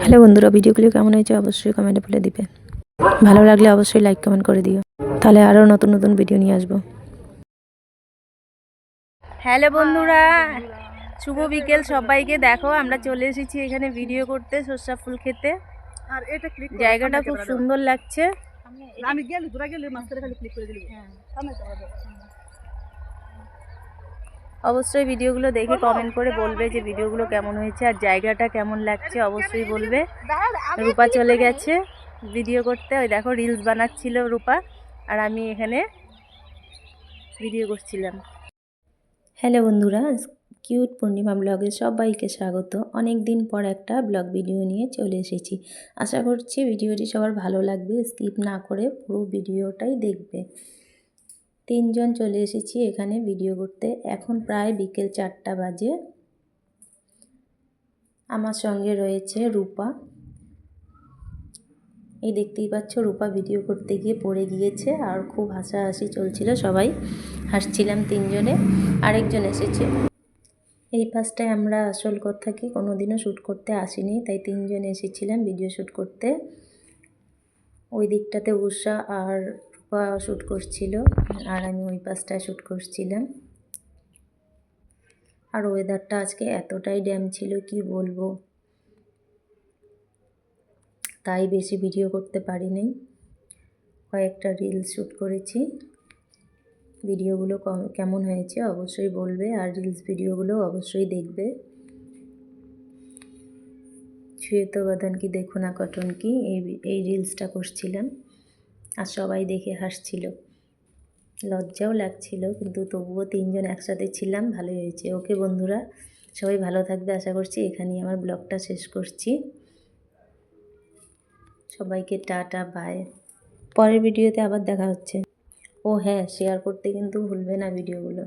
Hello বন্ধুরা ভিডিওগুলো কেমন হয়েছে অবশ্যই কমেন্টে বলে দিবে। ভালো লাগলে অবশ্যই লাইক কমেন্ট করে দিও। তাহলে আরও নতুন নতুন ভিডিও নিয়ে আসব। হ্যালো বন্ধুরা শুভ বিকেল সবাইকে। দেখো আমরা চলে এসেছি এখানে ভিডিও করতে সর্ষা ফুল খেতে। আর এটা ক্লিক জায়গাটা খুব সুন্দর লাগছে। আমি গেলি তোরা গেলি মাঝখানে খালি ক্লিক করে দিলি সামনে তো হবে। অবশ্যই ভিডিওগুলো দেখে কমেন্ট করে বলবে যে ভিডিওগুলো কেমন হয়েছে আর জায়গাটা কেমন লাগছে অবশ্যই বলবে। রূপা চলে গেছে ভিডিও করতে। ওই দেখো রিলস বানাচ্ছিল রূপা আর আমি এখানে ভিডিও করছিলাম। হ্যালো বন্ধুরা কিউট পূর্ণিমা ব্লগে সবাইকে স্বাগত। অনেক দিন পর একটা ব্লগ ভিডিও নিয়ে চলে এসেছি। আশা করছি ভিডিওটি সবার ভালো লাগবে স্কিপ না করে পুরো ভিডিওটাই দেখবে। তিনজন চলে এসেছি এখানে ভিডিও করতে। এখন প্রায় বিকেল চারটা বাজে। আমার সঙ্গে রয়েছে রূপা। এই দেখতেই পাচ্ছ রূপা ভিডিও করতে গিয়ে পড়ে গিয়েছে আর খুব হাসাহাসি চলছিল সবাই। হাসছিলাম তিনজনে। আরেকজন এসেছে। এই পাশটায় আমরা আসল কথা কি কোনো দিনও শ্যুট করতে আসিনি, তাই তিনজন এসেছিলাম ভিডিও শ্যুট করতে। ওই দিকটাতে উষা আর শ্যুট করছিল, আর আমি ওই পাশটায় শ্যুট করছিলাম। আর ওয়েদারটা আজকে এতটাই ড্যাম ছিল, কি বলব? তাই বেশি ভিডিও করতে পারিনি কয়েকটা রিলস শ্যুট করেছি। ভিডিওগুলো কম- কেমন হয়েছে অবশ্যই বলবে, আর রিলস ভিডিওগুলো অবশ্যই দেখবে। ছুঁয়ে তো বাদান কি দেখো না কটন কি, এই এই রিলসটা করছিলাম। আর সবাই দেখে হাসছিল। লজ্জাও লাগছিল, কিন্তু তবুও তিনজন একসাথে ছিলাম, ভালোই হয়েছে। ওকে বন্ধুরা, সবাই ভালো থাকবে, আশা করছি এখানেই আমার ব্লগটা শেষ করছি। সবাইকে টাটা, বাই। পরের ভিডিওতে আবার দেখা হচ্ছে। ও হ্যাঁ শেয়ার করতে কিন্তু ভুলবে না ভিডিওগুলো।